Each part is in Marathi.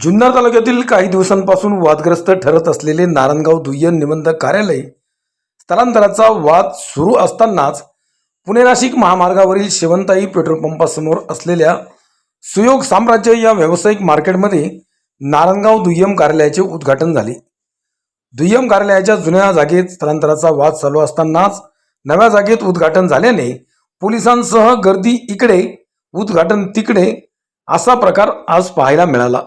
जुन्नर तालुक्यातील काही दिवसांपासून वादग्रस्त ठरत असलेले नारायणगाव दुय्यम निबंधक कार्यालय स्थलांतराचा वाद सुरू असतानाच पुणे नाशिक महामार्गावरील शेवंताई पेट्रोल पंपासमोर असलेल्या सुयोग साम्राज्य या व्यावसायिक मार्केटमध्ये नारायणगाव दुय्यम कार्यालयाचे उद्घाटन झाले. दुय्यम कार्यालयाच्या जुन्या जागेत स्थलांतराचा वाद चालू असतानाच नव्या जागेत उद्घाटन झाल्याने पोलिसांसह गर्दी इकडे उद्घाटन तिकडे असा प्रकार आज पाहायला मिळाला.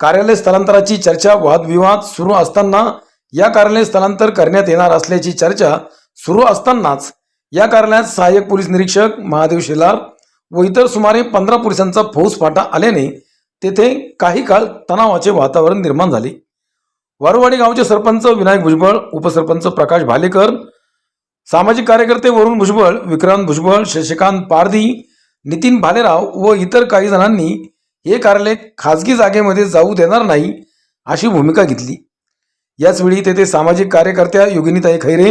कार्यालय स्थलांतराची चर्चा वादविवाद सुरू असताना या कार्यालय स्थलांतर करण्यात येणार असल्याची चर्चा सुरू असतानाच या कार्यालयात सहाय्यक पोलीस निरीक्षक महादेव शेलार व इतर सुमारे पंधरा पोलिसांचा फौजफाटा आल्याने तेथे काही काळ तणावाचे वातावरण निर्माण झाले. वारुवाडी गावचे सरपंच विनायक भुजबळ उपसरपंच प्रकाश भालेकर सामाजिक कार्यकर्ते वरुण भुजबळ विक्रांत भुजबळ शशिकांत पारधी नितीन भालेराव व इतर काही जणांनी हे कार्यालय खाजगी जागेमध्ये जाऊ देणार नाही अशी भूमिका घेतली. याचवेळी तेथे सामाजिक कार्यकर्त्या योगिनीताई खैरे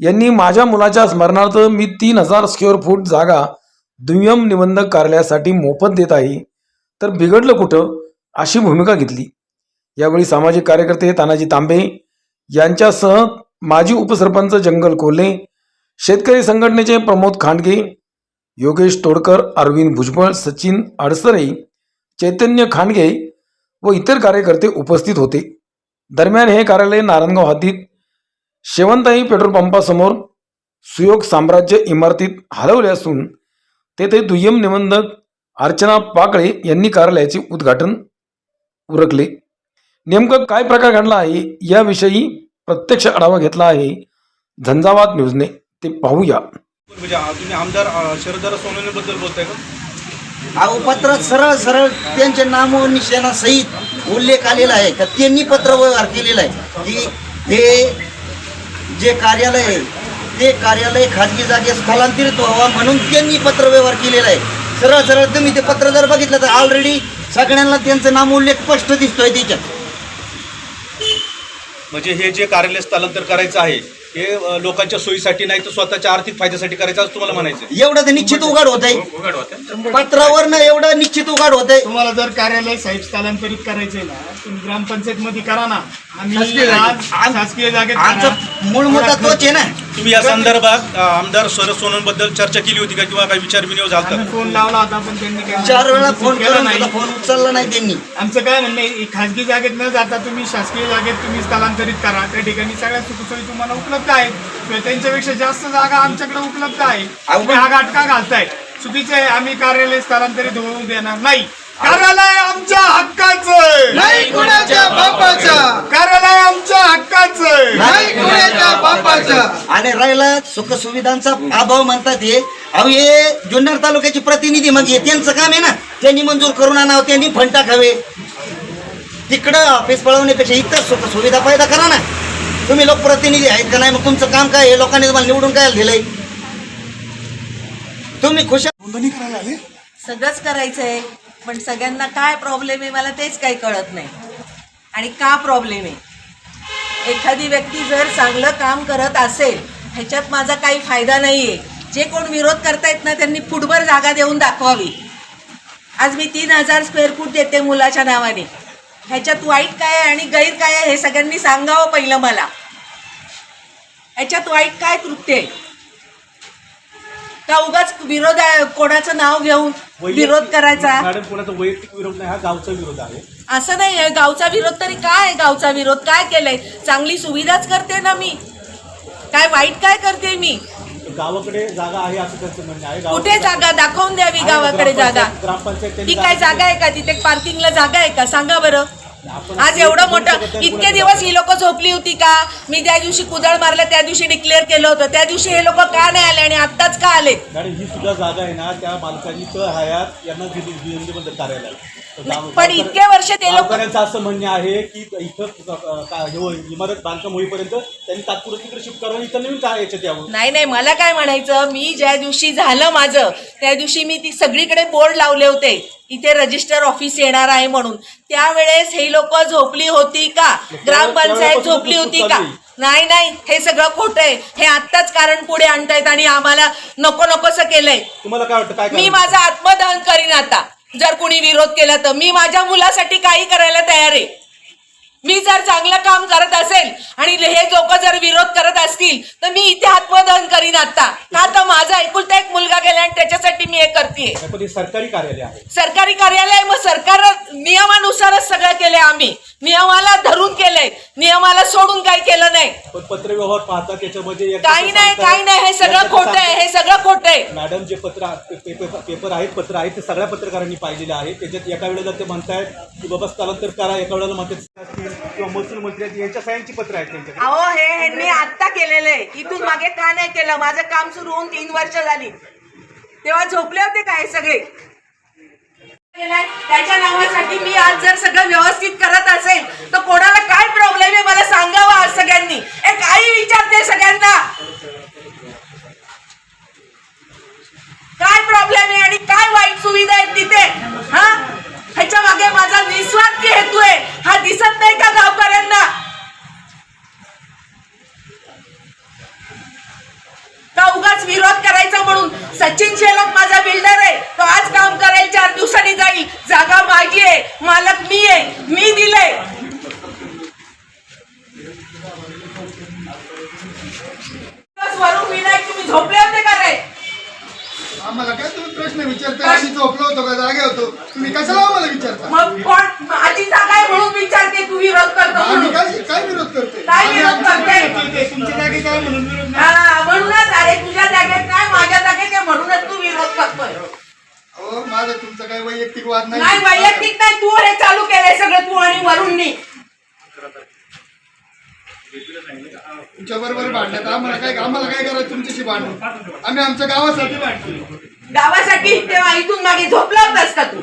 यांनी माझ्या मुलाच्या स्मरणार्थ मी तीन हजार स्क्वेअर फूट जागा दुय्यम निबंधक कार्यालयासाठी मोफत देत आहे. तर बिघडलं कुठं अशी भूमिका घेतली. यावेळी सामाजिक कार्यकर्ते तानाजी तांबे यांच्यासह माजी उपसरपंच जंगल कोल्हे शेतकरी संघटनेचे प्रमोद खांडगे योगेश तोडकर अरविंद भुजबळ सचिन अडसरे चैतन्य खांडगे व इतर कार्यकर्ते उपस्थित होते. दरम्यान हे कार्यालय नारायणगाव हद्दीत शेवंताई पेट्रोल पंपासमोर सुयोग साम्राज्य इमारतीत हलवले असून तेथे दुय्यम निबंधक अर्चना पाकळे यांनी कार्यालयाचे उद्घाटन उरकले. नेमकं काय प्रकार घडला आहे याविषयी प्रत्यक्ष आढावा घेतला आहे झंझावात न्यूजने. ते पाहूया. म्हणजे तुम्ही आमदार शरददादा सोनवणेबद्दल बोलताय का? अहो पत्रात सरळ सरळ त्यांच्या नाम निशाणासहित उल्लेख आलेला आहे. का त्यांनी पत्र व्यवहार केलेला आहे की हे जे कार्यालय आहे ते कार्यालय खाजगी जागेत स्थलांतरित व्हावा म्हणून त्यांनी पत्र व्यवहार केलेला आहे. सरळ सरळ तुम्ही ते पत्र जर बघितलं तर ऑलरेडी सगळ्यांना त्यांचं नाम उल्लेख स्पष्ट दिसतोय त्याच्यात. म्हणजे हे जे कार्यालय स्थलांतर करायचं आहे हे लोकांच्या सोयीसाठी नाही तर स्वतःच्या आर्थिक फायद्यासाठी करायचं असं तुम्हाला म्हणायचं एवढं तर निश्चित उघड होत आहे पत्रावरनं एवढं निश्चित उघड होत आहे तुम्हाला जर कार्यालय साहेब स्थलांतरित करायचे ना ग्रामपंचायत मध्ये करा ना. आम्ही शासकीय जागेत. आज शासकीय जागेत करा. आमचं मूळ मुद्दा तोच आहे ना. तुम्ही या संदर्भात अ, आमदार शरद सोनवणेबद्दल चर्चा केली होती का किंवा काही विचार विनियोग झाला आम्ही का? फोन लावला होता पण त्यांनी काही चार वेळा फोन केला करून नाही. सुद्धा फोन उचलला नाही त्यांनी. आमचं काय म्हणणं आहे ही खाजगी जागेत न जाता तुम्ही शासकीय जागेत तुम्ही स्थलांतरित करा. त्या ठिकाणी सगळ्या सुखसोयी तुम्हाला उपलब्ध आहेत. किंवा त्यांच्यापेक्षा जास्त जागा आमच्याकडे उपलब्ध आहे. तुम्ही हा घाटका घालताय. चुकीचं आहे आम्ही कार्यालय स्थलांतरित होऊ देणार नाही. कार्यालय आमच्या हक्काचं नाही कुणाच्या बापाचा. कार्यालय आमच्या हक्काचं नाही कुणाच्या बापाचा. आणि राहिला सुखसुविधांचा अभाव म्हणतात हे. अहो हे जुन्नर तालुक्याचे प्रतिनिधी मग हे त्यांचं काम आहे ना. त्यांनी मंजूर करून आणावं त्यांनी फंड टाकावे. तिकडं ऑफिस पळवण्यापेक्षा इतर सुखसुविधा पैदा करा ना. तुम्ही लोकप्रतिनिधी आहेत का नाही मग तुमचं काम काय आहे? लोकांनी तुम्हाला निवडून काय दिलंय? तुम्ही खुश सगळंच करायचंय. पण सगळ्यांना काय प्रॉब्लेम आहे मला तेच काही कळत नाही. आणि का प्रॉब्लेम आहे? एखादी व्यक्ती जर चांगलं काम करत असेल ह्याच्यात माझा काही फायदा नाही आहे जे कोण विरोध करतायत ना त्यांनी फुटभर जागा देऊन दाखवावी. आज मी तीन हजार स्क्वेअर फूट देते मुलाच्या नावाने. ह्याच्यात वाईट काय आहे आणि गैर काय आहे हे सगळ्यांनी सांगावं पहिलं मला. ह्याच्यात वाईट काय कृत्य आहे? का उगाच विरोध आहे? कोणाचं नाव घेऊन विरोध करायचा? मॅडम कोणाचा वैयक्तिक विरोध नाही हा गावचा विरोध आहे. असं नाही आहे. गावचा विरोध तरी काय आहे? गावचा विरोध काय केलंय? चांगली सुविधाच करते ना मी. काय वाईट काय करते मी? गावाकडे जागा आहे असं त्यांचं म्हणणं आहे. कुठे जागा? दाखवून द्यावी गावाकडे जागा. ग्रामपंचायत ती काय जागा आहे का? तिथे पार्किंगला जागा आहे का? सांगा बरं. आज एवढं मोठं इतके दिवस ही लोक झोपली होती का? मी त्या दिवशी कुदळ मारलं त्या दिवशी डिक्लेअर केलं होतं. त्या दिवशी हे लोक का नाही आले आणि आत्ताच का आले? मॅडम ही सुद्धा जागा आहे ना त्या मालकांनी तळ हयात यांना दिली निबंधक कार्यालय तर गाव- पण इतके वर्ष ते लोक असं म्हणणे आहे की इथं इमारत बांधकाम होईपर्यंत त्यांनी तात्पुरतं तिकडे शिफ्ट करावं इथं नवीन काय याच्यात यावं? नाही नाही मला काय म्हणायचं मी ज्या दिवशी झालं माझं त्या दिवशी मी ती सगळीकडे बोर्ड लावले होते. इथे रजिस्टर ऑफिस येणार आहे म्हणून. त्यावेळेस हे लोक झोपली होती का? ग्रामपंचायत झोपली होती का? नाही नाही हे सगळं खोटं आहे. हे आत्ताच कारण पुढे आणतायत आणि आम्हाला नको नकोसं केलंय. तुम्हाला काय वाटतं मी? माझं आत्मदहन करीन आता. जर कुणी विरोध केला तर मी माझ्या मुलासाठी काही करायला तयार आहे. मी जर चांगलं काम करत असेल आणि हे लोक जर विरोध करत असतील तर मी इथे आत्मदहन करीन आता. का तर माझा एकुलता एक मुलगा गेला आणि त्याच्यासाठी मी हे करते सरकारी कार्यालय आहे. सरकारी कार्यालय मग सरकार नियमानुसारच सगळं केलंय आम्ही. नियमाला धरून केलंय. नियमाला सोडून काही केलं नाही. पण पत्रव्यवहार पाहता त्याच्यामध्ये काही नाही काही नाही हे सगळं खोटं आहे हे सगळं खोटं आहे. मॅडम जे पत्र पेपर पेपर आहेत पत्र आहेत ते सगळ्या पत्रकारांनी पाहिलेलं आहे त्याच्यात एका वेळेला ते म्हणतायत की बाबा स्थलांतर करा. एका वेळेला म्हणतात किंवा महसूल मंत्री आहेत यांच्या सह्यांची पत्र आहेत त्यांच्याकडे. अहो हे ह्यांनी आत्ता केलेलं आहे. इथून मागे का नाही केलं? माझं काम सुरू होऊन तीन वर्ष झाली. तेव्हा झोपले होते काय सगळे? त्याच्या नावासाठी मी आज जर सगळं व्यवस्थित करत असेल तर कोणाला काय प्रॉब्लेम आहे मला सांगावं आज सगळ्यांनी? ए काही विचारते सगळ्यांना. काय प्रॉब्लेम आहे आणि काय वाईट सुविधा आहेत तिथे? हा? निस्वार्थी हेतू आहे हा दिसत नाही का गावकऱ्यांना? का उगाच विरोध करायचा म्हणून सचिन शेलक माझा बिल्डर प्रश्न विचारता आम्ही झोपलो होतो का जागे होतो. तुम्ही कशाला आम्हाला विचारता? मग कोण? माझी जागा आहे म्हणून विचारते तू विरोध करतो आम्ही म्हणून. काय काय विरोध करतोय? काय विरोध करते तुमच्या जागी काय म्हणून विरोध नाही. हा, म्हणूनच अरे तुझ्या जागेत काय माझ्या जागेत आहे म्हणूनच तू विरोध करतोय. हो माझा तुमचा काही वैयक्तिक वाद नाही. नाही वैयक्तिक नाही तू हे चालू केलंय सगळं तू आणि वरुणनी तुमच्या बरोबर भांडण्यात आम्हाला काय आम्हाला काय करायचं तुमच्याशी भांडण आम्ही आमच्या गावासाठी भांडतो गावासाठी तेव्हा इथून मागे झोपला होतास का तू?